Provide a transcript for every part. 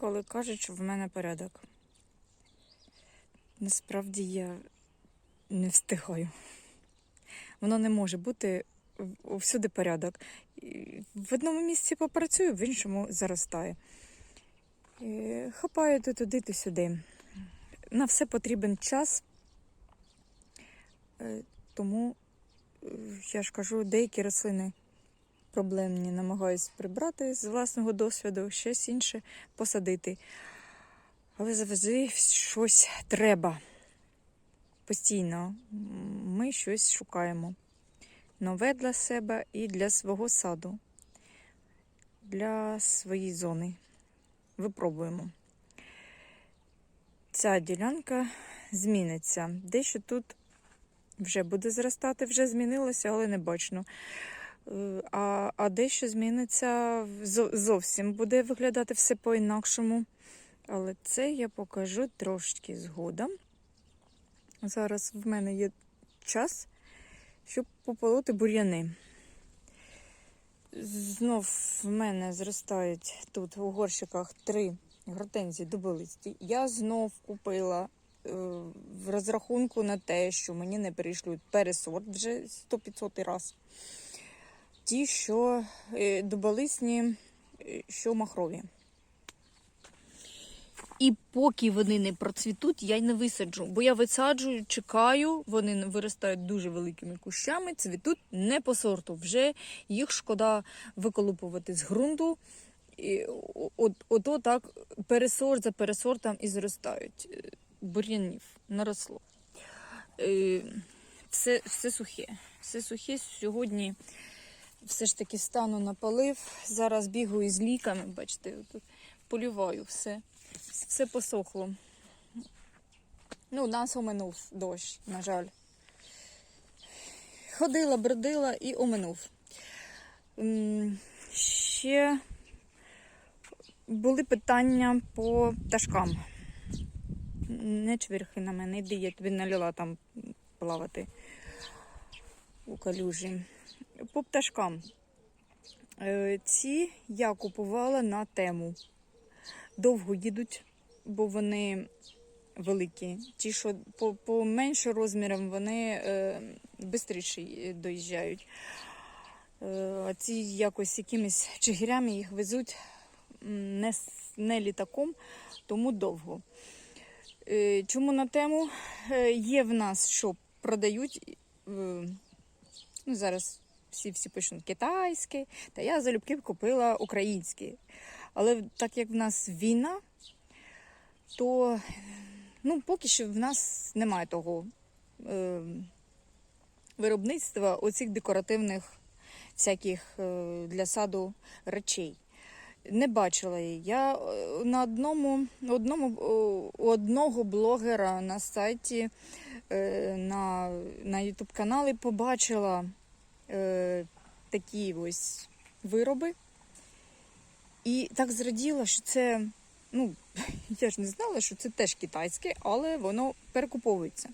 коли кажуть, що в мене порядок. Насправді я не встигаю. Воно не може бути всюди порядок. В одному місці попрацюю, в іншому заростає. Хапаю то туди, то сюди. На все потрібен час. Е, Тому е, я ж кажу, деякі рослини проблемні намагаюсь прибрати з власного досвіду, щось інше посадити. Але завжди щось треба. Постійно ми щось шукаємо. Нове для себе і для свого саду, для своєї зони. Випробуємо. Ця ділянка зміниться. Дещо тут вже буде зростати, вже змінилося, але не бачно. Е, А, а дещо зміниться зовсім буде виглядати все по-інакшому. Але це я покажу трошки згодом. Зараз в мене є час, щоб пополоти бур'яни. Знов в мене зростають тут у горщиках три гортензії дуболисті. Я знов купила е, в розрахунку на те, що мені не перейшлють пересорт вже 100-500 раз. Ті, що е, дуболисні, е, що махрові. І поки вони не процвітуть, я й не висаджу. Бо я висаджую, чекаю, вони виростають дуже великими кущами, цвітуть не по сорту. Вже їх шкода виколупувати з ґрунту. І от, ото так пересорт за пересортом і зростають. Е, Бур'янів наросло. Все, все сухе. Все сухе сьогодні все ж таки стану на полив. Зараз бігаю з ліками, бачите, тут полюваю все. Все посохло. Ну, нас оминув дощ, на жаль. Ходила, бродила і оминув. Ще були питання по пташкам. Не чвирхи на мене, йди, я тобі налила там плавати у калюжі. По пташкам. Е, Ці я купувала на тему. Довго їдуть, бо вони великі. Ті, що по, по менше розмірам, вони е, швидше доїжджають. Е, а ці якось якимись чигирями їх везуть не, не літаком, тому довго. Е, чому на тему? Е, є в нас, що продають. е, ну, зараз всі всі пишуть китайське, та я залюбки купила українське. Але так як в нас війна, то ну, поки що в нас немає того е, виробництва оцих декоративних всяких е, для саду речей. Не бачила її. Я е, на одному, одному у одного блогера на сайті е, на, на YouTube каналі побачила е, такі ось вироби. І так зраділа, що це, ну, я ж не знала, що це теж китайське, але воно перекуповується.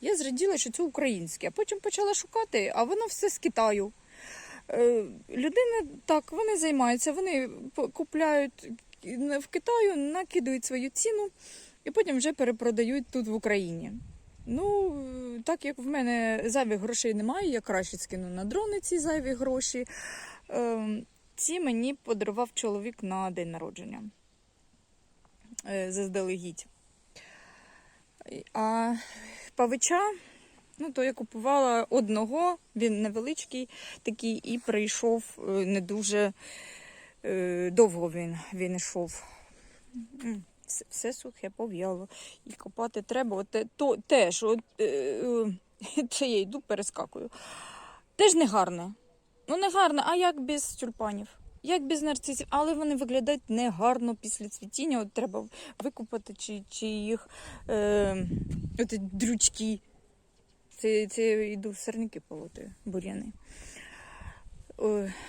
Я зраділа, що це українське, а потім почала шукати, а воно все з Китаю. Е, Людини так, вони займаються, вони купляють в Китаю, накидують свою ціну і потім вже перепродають тут в Україні. Ну, так як в мене зайвих грошей немає, я краще скину на дрони ці зайві гроші. Ем, Ці мені подарував чоловік на день народження. Е, Заздалегідь. А павича, ну, то я купувала одного, він невеличкий такий, і прийшов е, не дуже е, довго він, він йшов. Все, все сухе, пов'яло. І копати треба. От, то, теж, от, е, е, це я йду, перескакую. Теж не гарне. Ну, не гарне, а як без тюльпанів? Як без нарцисів, але вони виглядають негарно після цвітіння. От треба викупати, чи, чи їх е, от дрючки. Це, це йду сирники полоти, бур'яни.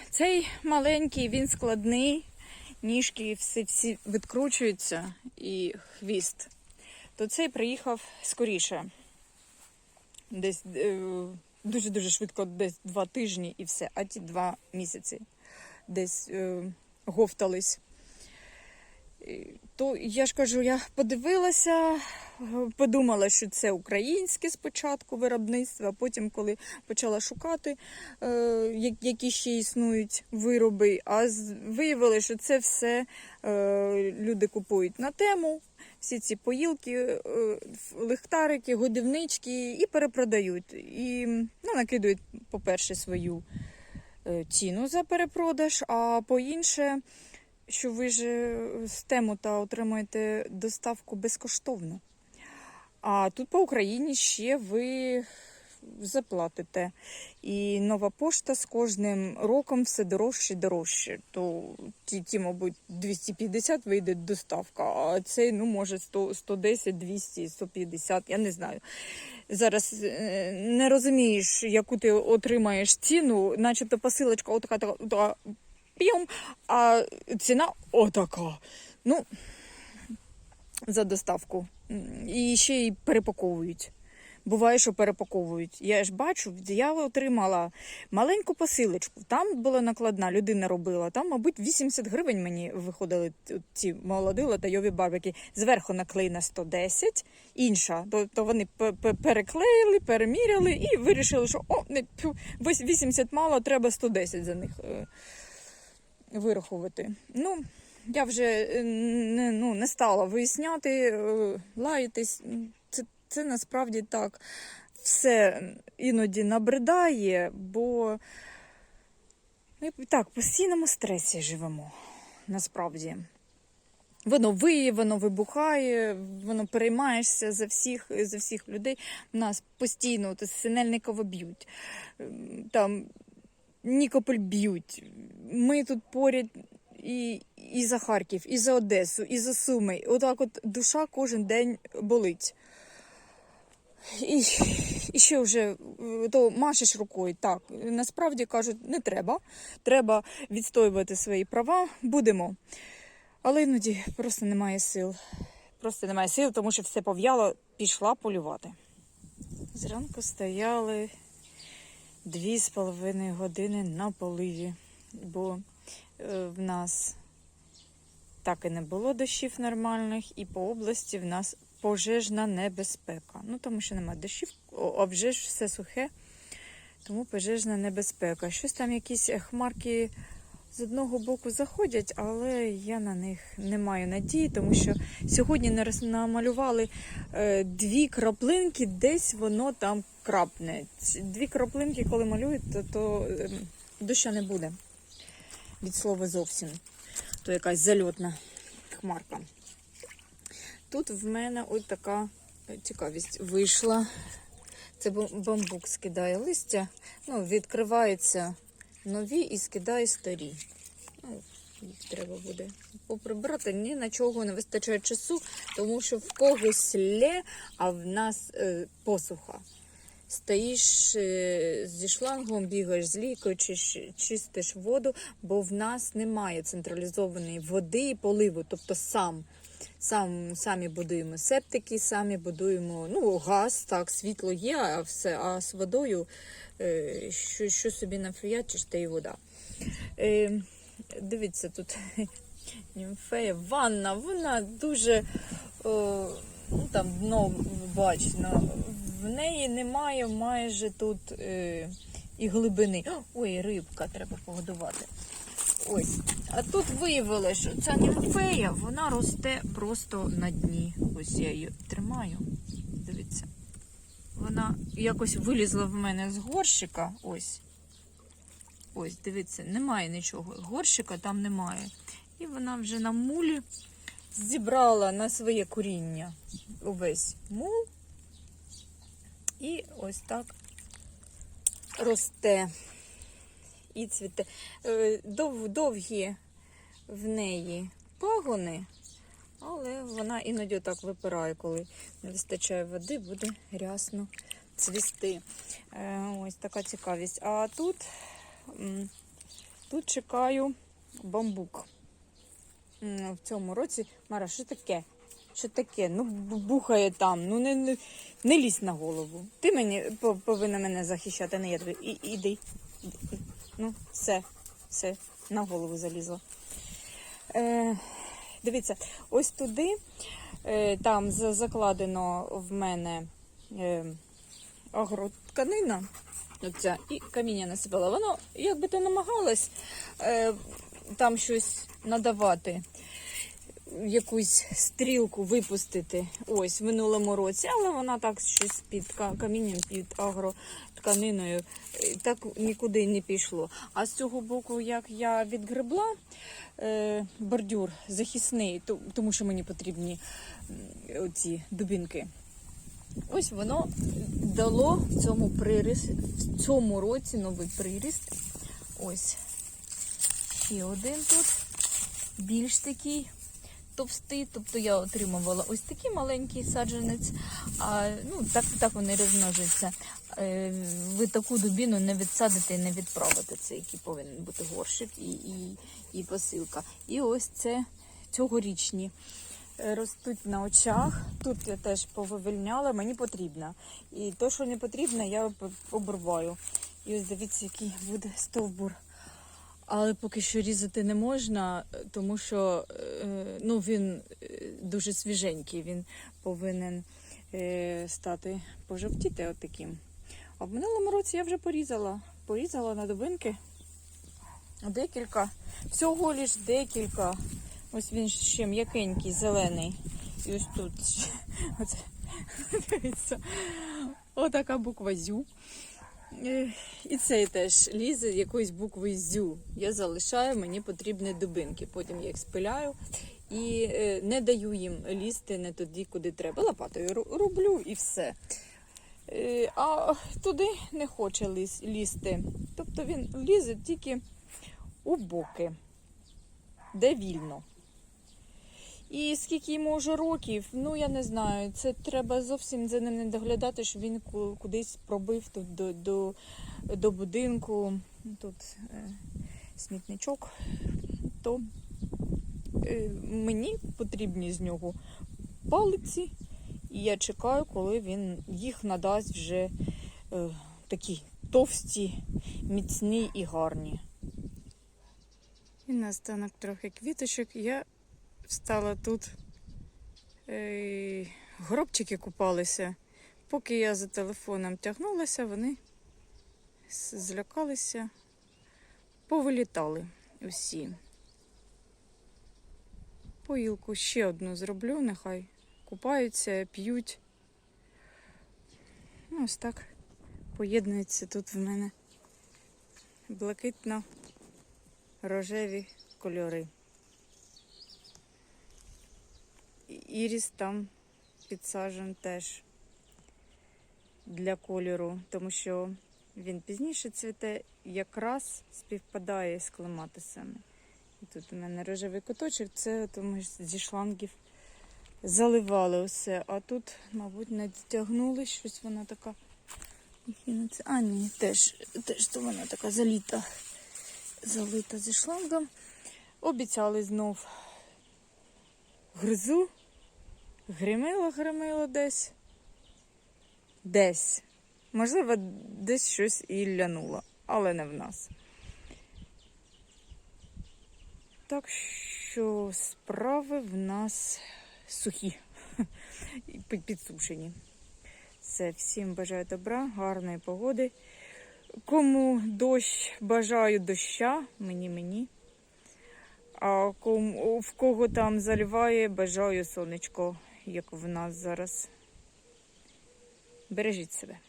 Цей маленький, він складний, ніжки всі, всі відкручуються і хвіст. То цей приїхав скоріше. Десь е, дуже-дуже швидко, десь два тижні і все, а ті два місяці десь е, говтались. То я ж кажу, я подивилася, е, подумала, що це українське спочатку виробництво, а потім, коли почала шукати, е, які ще існують вироби, а виявилося, що це все е, люди купують на тему. Всі ці поїлки, лихтарики, годівнички і перепродають. І ну, накидують, по-перше, свою ціну за перепродаж, а по-інше, що ви ж е, з тему та отримаєте доставку безкоштовно. А тут по Україні ще ви заплатите. І нова пошта з кожним роком все дорожче і дорожче. То ті, ті, мабуть, 250 вийде доставка, а цей, ну, може, 100, 110, 200, 150, я не знаю. Зараз е, не розумієш, яку ти отримаєш ціну, начебто посилочка отака, така, п'єм, а ціна отака. Ну, за доставку. І ще й перепаковують. Буває, що перепаковують. Я ж бачу, я отримала маленьку посилочку. Там була накладна, людина робила. Там, мабуть, 80 гривень мені виходили ці молоді латайові барбики. Зверху наклеєна 110, інша. Тобто вони пе- пе- переклеїли, переміряли і вирішили, що о, не, тьфу, ось 80 мало, треба 110 за них е, вирахувати. Ну, я вже е, не, ну, не стала виясняти, е, лаятись. Це, це насправді так. Все іноді набридає, бо ми так, в постійному стресі живемо. Насправді. Воно виє, воно вибухає, воно переймаєшся за всіх, за всіх людей. Нас постійно от, Синельникова б'ють. Ем, Там Нікополь б'ють. Ми тут поряд і, і за Харків, і за Одесу, і за Суми. Отак от душа кожен день болить. І, і ще вже е, то машеш рукою. Так, насправді кажуть, не треба. Треба відстоювати свої права. Будемо. Але іноді просто немає сил. Просто немає сил, тому що все пов'яло, пішла полювати. Зранку стояли дві з половиною години на поливі, бо е, в нас так і не було дощів нормальних, і по області в нас пожежна небезпека. Ну, тому що немає дощів, о- а вже ж все сухе, тому пожежна небезпека. Щось там якісь хмарки з одного боку заходять, але я на них не маю надії, тому що сьогодні намалювали е, дві краплинки, десь воно там крапне. Дві краплинки, коли малюють, то, то е, доща не буде. Від слова зовсім. То якась зальотна хмарка. Тут в мене ось така е, цікавість вийшла. Це бамбук скидає листя, ну, відкриваються нові і скидає старі. Ну, їх треба буде поприбрати. Ні на чого не вистачає часу, тому що в когось лє, а в нас е, посуха. Стоїш е, зі шлангом, бігаєш з лікою, чиш- чистиш воду, бо в нас немає централізованої води і поливу, тобто сам. Сам, самі будуємо септики, самі будуємо ну, газ, так, світло є, а все, а з водою е, що, що собі нафіячиш, те й вода. Е, дивіться, тут німфея ванна, вона дуже о, ну, там дно бачно. В неї немає майже тут е, і глибини. Ой, рибка, треба погодувати. Ось. А тут виявилося, що ця німфея, вона росте просто на дні. Ось я її тримаю. Дивіться. Вона якось вилізла в мене з горщика. Ось. Ось, дивіться, немає нічого. Горщика там немає. І вона вже на мулі зібрала на своє коріння увесь мул. І ось так росте і цвіте. Е, Дов, довгі в неї пагони, але вона іноді так випирає, коли не вистачає води, буде рясно цвісти. Е, Ось така цікавість. А тут, тут чекаю бамбук. В цьому році. Мара, що таке? Що таке? Ну, бухає там, ну не, не, не лізь на голову. Ти мені повинна мене захищати, не я тобі. І, іди. Ну, все, все, на голову залізла. Е, Дивіться, ось туди, е, там закладено в мене е, агротканина. Оця, і каміння насипала. Воно, як би то намагалось е, там щось надавати, якусь стрілку випустити ось в минулому році, але вона так щось під камінням, під агротканиною так нікуди не пішло. А з цього боку, як я відгребла е, бордюр захисний, то- тому що мені потрібні м, оці дубінки. Ось воно дало цьому приріст, в цьому році новий приріст. Ось ще один тут, більш такий товстий. Тобто я отримувала ось такий маленький саджанець, а ну так, так вони розмножуються. Е, Ви таку дубіну не відсадите і не відправите. Це який повинен бути горщик і, і, і посилка. І ось це цьогорічні е, ростуть на очах. Тут я теж повивільняла, мені потрібно. І то, що не потрібно, я об- обриваю. І ось дивіться, який буде стовбур. Але поки що різати не можна, тому що е, ну, він е, дуже свіженький, він повинен е, стати пожовтіти отаким. А в минулому році я вже порізала. Порізала на дубинки. Декілька. Всього лиш декілька. Ось він ще м'якенький, зелений. І ось тут. Дивіться, отака буква зю. І цей теж лізе якоюсь буквою зю. Я залишаю, мені потрібні дубинки. Потім я їх спиляю і е, не даю їм лізти не туди, куди треба. Лопатою ру- рублю і все. Е, А туди не хоче лізти. Тобто він лізе тільки у боки, де вільно. І скільки йому вже років, ну я не знаю. Це треба зовсім за ним не доглядати, щоб він кудись пробив тут до, до, до будинку. Тут е, смітничок. То е, мені потрібні з нього палиці, і я чекаю, коли він їх надасть вже е, такі товсті, міцні і гарні. І наостанок трохи квіточок. Я встала тут. Е, Гробчики купалися. Поки я за телефоном тягнулася, вони злякалися, повилітали усі. Поїлку ще одну зроблю, нехай купаються, п'ють. Ну, ось так поєднується тут в мене блакитно-рожеві кольори. І- Іріс там підсаджен теж для кольору, тому що він пізніше цвіте, якраз співпадає з клематисами. І тут у мене рожевий куточок, це тому зі шлангів заливали все. А тут, мабуть, не дотягнули щось вона така. А, ні, теж, теж то вона така заліта, залита зі шлангом. Обіцяли знов гризу. Гримило, гримило десь. Десь. Можливо, десь щось і лянуло, але не в нас. Так що справи в нас сухі і підсушені. Все, всім бажаю добра, гарної погоди. Кому дощ бажаю доща, мені мені. А кому, в кого там заливає, бажаю сонечко, як в нас зараз. Бережіть себе.